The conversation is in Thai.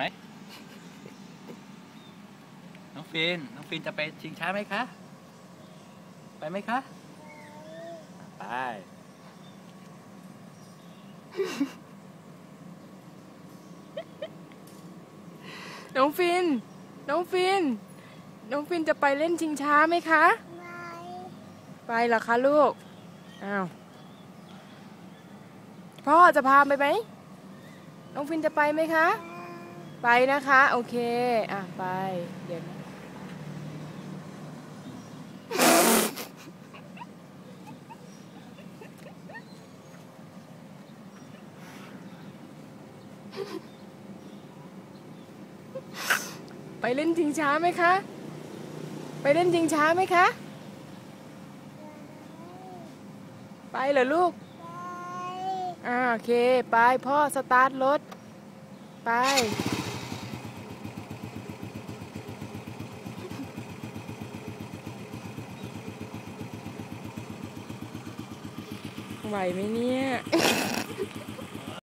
ไหมน้องฟินน้องฟินจะไปชิงช้าไหมคะ ไปไหมคะ ไป น้องฟิน น้องฟิน น้องฟินจะไปเล่นชิงช้าไหมคะ ไปเหรอคะลูก อ้าว พ่อจะพาไปไหม น้องฟินจะไปไหมคะ ไปนะคะ โอเค อะ ไป เดี๋ยวนะไปเล่นชิงช้าไหมคะ ไปเล่นชิงช้าไหมคะ ไปเหรอลูกอ่า โอเค ไปพ่อสตาร์ทรถ ไป ไหวไหมเนี่ย